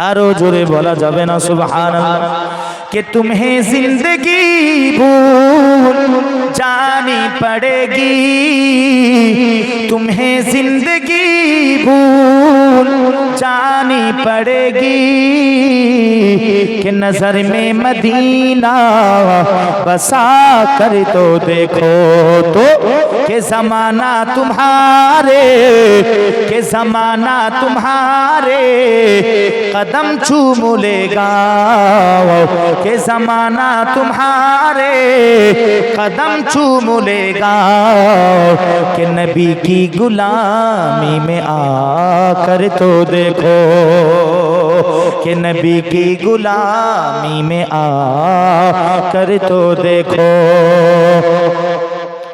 আরও জোরে বলা যাবে না সুবহানাল্লাহ কে তুমি জিন্দগি بھول جانی پڑے گی۔ تمہیں زندگی بھول جانی پڑے گی کہ نظر میں مدینہ بسا کر تو دیکھو تو کہ زمانہ تمہارے، کہ زمانہ تمہارے، قدم چوم لے گا۔ کہ زمانہ تمہارے، قدم چوم لے گا۔ کہ نبی کی غلامی میں آ کر تو دیکھو۔ کہ نبی کی غلامی میں آ کر تو دیکھو۔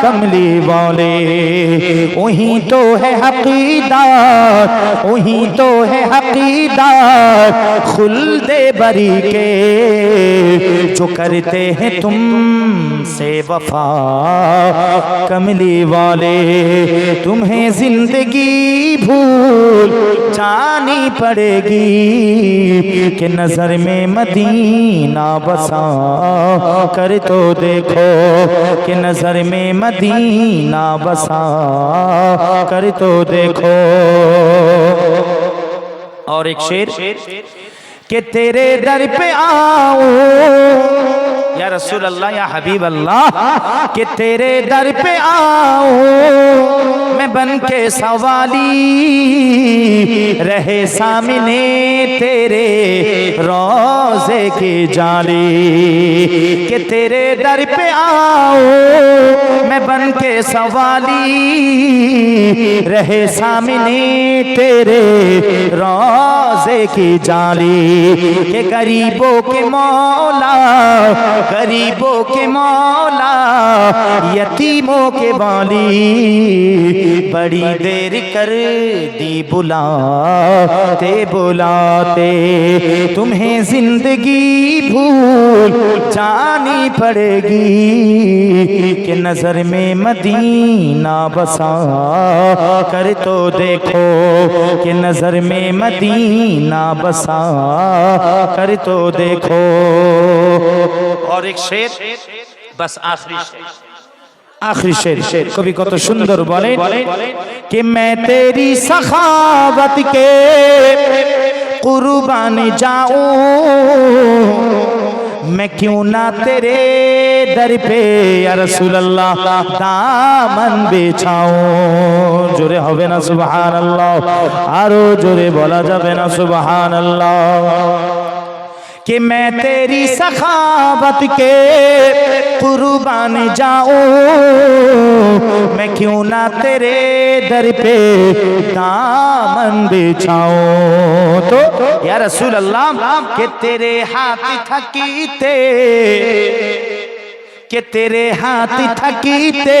کملی والے۔ وہیں تو ہے حقیدات وہیں تو ہے حقیدات خلد بری کے۔ جو کرتے ہیں تم سے وفا، کملی والے۔ تمہیں زندگی بھول جانی پڑے گی کہ نظر میں مدینہ بسا کر تو دیکھو کہ نظر میں مدینہ بسا کر تو دیکھو۔ اور ایک شیر کہ تیرے در پہ آؤں رسول اللہ، یا حبیب اللہ، کہ تیرے در پہ آؤں، میں بن کے سوالی رہے سامنے تیرے روزے کی جالی، کہ تیرے در پہ آؤں، میں بن کے سوالی رہے سامنے تیرے روزے کی جالی، کہ غریبوں کے مولا غریبوں کے مولا، یتیموں کے والی بڑی دیر کر دی بلاتے بلاتے۔ تمہیں زندگی بھول جانی پڑے گی کہ نظر میں مدینہ بسا۔ کر تو دیکھو کہ نظر میں مدینہ بسا۔ کر تو دیکھو اور ایک شیر بس آخری شیر آخری شیر شیر کبھی کو تو سندر بولے کہ میں تیری سخاوت کے قربان جاؤں میں کیوں نہ تیرے در پہ یا رسول اللہ دامن بیچاؤں جورے ہوئے نا سبحان اللہ آرو جورے بولا جبے نا سبحان اللہ کہ میں تیری سخاوت کے قربان جاؤں۔ میں کیوں نہ تیرے در پہ دامن بچھاؤں۔ تو یا رسول اللہ، کہ تیرے ہاتھ تھکیتے، کہ تیرے ہاتھ تھکیتے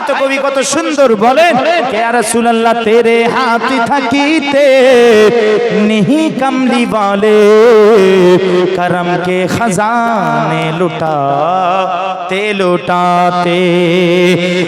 তাই তো কবি কত সুন্দর বলেন রাসূলুল্লাহ তেরে হাতি থাকিতে নিহি কমলি বালে করম কে খজানে লুটা তে লুটাতে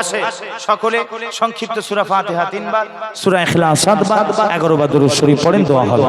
আসে, সকলে সংক্ষিপ্ত সুরা ফাতিহা তিনবার, সুরা ইখলাস সাতবার 11 বার দুরূদ শরীফ পড়েন, দোয়া হল